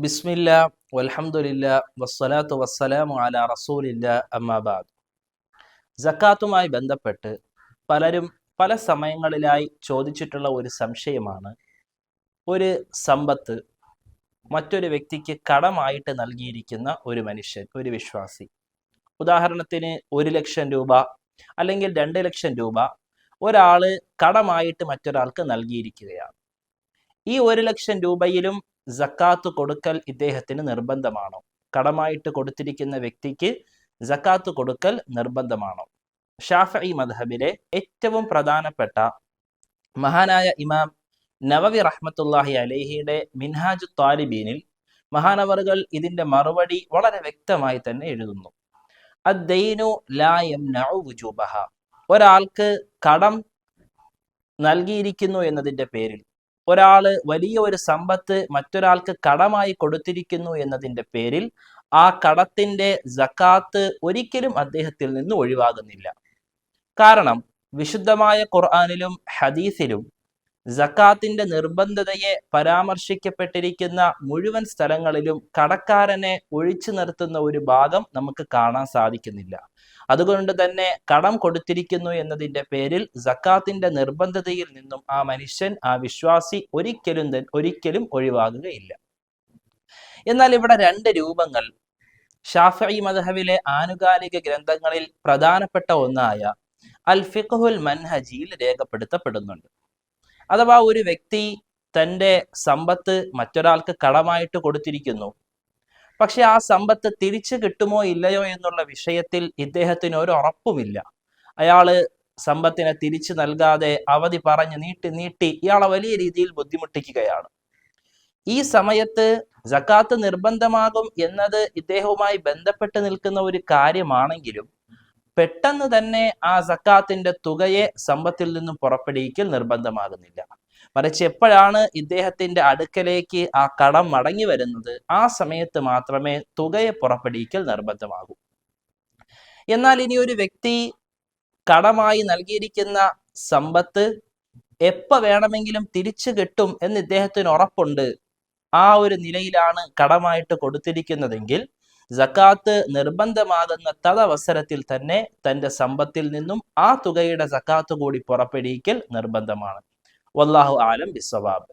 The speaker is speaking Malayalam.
ബിസ്മില്ല വൽഹംദുലില്ല വസ്സലാത്തു വസ്സലാമു അല റസൂലില്ല അമ്മാബാദ് ജക്കാത്തുമായി ബന്ധപ്പെട്ട് പലരും പല സമയങ്ങളിലായി ചോദിച്ചിട്ടുള്ള ഒരു സംശയമാണ്. ഒരു സമ്പത്ത് മറ്റൊരു വ്യക്തിക്ക് കടമായിട്ട് നൽകിയിരിക്കുന്ന ഒരു മനുഷ്യൻ ഒരു വിശ്വാസി. ഉദാഹരണത്തിന് ഒരു ലക്ഷം രൂപ അല്ലെങ്കിൽ രണ്ട് ലക്ഷം രൂപ ഒരാൾ കടമായിട്ട് മറ്റൊരാൾക്ക് നൽകിയിരിക്കുകയാണ്. ഈ ഒരു ലക്ഷം രൂപയിലും ജക്കാത്ത് കൊടുക്കൽ ഇദ്ദേഹത്തിന് നിർബന്ധമാണോ? കടമായിട്ട് കൊടുത്തിരിക്കുന്ന വ്യക്തിക്ക് ജക്കാത്ത് കൊടുക്കൽ നിർബന്ധമാണോ? ഷാഫി മദ്ഹബിലെ ഏറ്റവും പ്രധാനപ്പെട്ട മഹാനായ ഇമാം നവവി റഹ്മത്തുല്ലാഹി അലേഹിയുടെ മിൻഹാജു താലിബീനിൽ മഹാനവറുകൾ ഇതിന്റെ മറുപടി വളരെ വ്യക്തമായി തന്നെ എഴുതുന്നു. അദ്ദൈനു ലായം ഒരാൾക്ക് കടം നൽകിയിരിക്കുന്നു എന്നതിന്റെ പേരിൽ ഒരാൾ വലിയ ഒരു സമ്പത്ത് മറ്റൊരാൾക്ക് കടമായി കൊടുത്തിരിക്കുന്നു എന്നതിന്റെ പേരിൽ ആ കടത്തിന്റെ ജക്കാത്ത് ഒരിക്കലും അദ്ദേഹത്തിൽ നിന്ന് ഒഴിവാകുന്നില്ല. കാരണം വിശുദ്ധമായ ഖുർആാനിലും ഹദീസിലും ജക്കാത്തിന്റെ നിർബന്ധതയെ പരാമർശിക്കപ്പെട്ടിരിക്കുന്ന മുഴുവൻ സ്ഥലങ്ങളിലും കടക്കാരനെ ഒഴിച്ചു നിർത്തുന്ന ഒരു ഭാഗം നമുക്ക് കാണാൻ സാധിക്കുന്നില്ല. അതുകൊണ്ട് തന്നെ കടം കൊടുത്തിരിക്കുന്നു എന്നതിന്റെ പേരിൽ ജക്കാത്തിന്റെ നിർബന്ധതയിൽ നിന്നും ആ മനുഷ്യൻ ആ വിശ്വാസി ഒരിക്കലും ഒരിക്കലും ഒഴിവാകുകയില്ല. എന്നാൽ ഇവിടെ രണ്ട് രൂപങ്ങൾ. ഷാഫി മദഹബിലെ ആനുകാലിക ഗ്രന്ഥങ്ങളിൽ പ്രധാനപ്പെട്ട ഒന്നായ അൽ ഫിഖുൽ മൻഹജിയിൽ രേഖപ്പെടുത്തപ്പെടുന്നുണ്ട്. അഥവാ ഒരു വ്യക്തി തന്റെ സമ്പത്ത് മറ്റൊരാൾക്ക് കടമായിട്ട് കൊടുത്തിരിക്കുന്നു. പക്ഷെ ആ സമ്പത്ത് തിരിച്ചു കിട്ടുമോ ഇല്ലയോ എന്നുള്ള വിഷയത്തിൽ ഇദ്ദേഹത്തിന് ഒരു ഉറപ്പുമില്ല. അയാൾ സമ്പത്തിനെ തിരിച്ചു നൽകാതെ അവധി പറഞ്ഞ് നീട്ടി നീട്ടി ഇയാളെ വലിയ രീതിയിൽ ബുദ്ധിമുട്ടിക്കുകയാണ്. ഈ സമയത്ത് ജക്കാത്ത് നിർബന്ധമാകും എന്നത് ഇദ്ദേഹവുമായി ബന്ധപ്പെട്ട് നിൽക്കുന്ന ഒരു കാര്യമാണെങ്കിലും പെട്ടെന്ന് തന്നെ ആ സക്കാത്തിന്റെ തുകയെ സമ്പത്തിൽ നിന്നും പുറപ്പെടുവിക്കൽ നിർബന്ധമാകുന്നില്ല. മറിച്ച് എപ്പോഴാണ് ഇദ്ദേഹത്തിന്റെ അടുക്കലേക്ക് ആ കടം മടങ്ങി വരുന്നത്? ആ സമയത്ത് മാത്രമേ തുകയെ പുറപ്പെടുവിക്കൽ നിർബന്ധമാകൂ. എന്നാൽ ഇനി ഒരു വ്യക്തി കടമായി നൽകിയിരിക്കുന്ന സമ്പത്ത് എപ്പ വേണമെങ്കിലും തിരിച്ചു കിട്ടും എന്ന് ഇദ്ദേഹത്തിന് ഉറപ്പുണ്ട്. ആ ഒരു നിലയിലാണ് കടമായിട്ട് കൊടുത്തിരിക്കുന്നതെങ്കിൽ ജക്കാത്ത് നിർബന്ധമാകുന്ന തദവസരത്തിൽ തന്നെ തന്റെ സമ്പത്തിൽ നിന്നും ആ തുകയുടെ ജക്കാത്ത് കൂടി പുറപ്പെടുവിക്കൽ നിർബന്ധമാണ്. വല്ലാഹു ആലം ബിസ്വബാബ്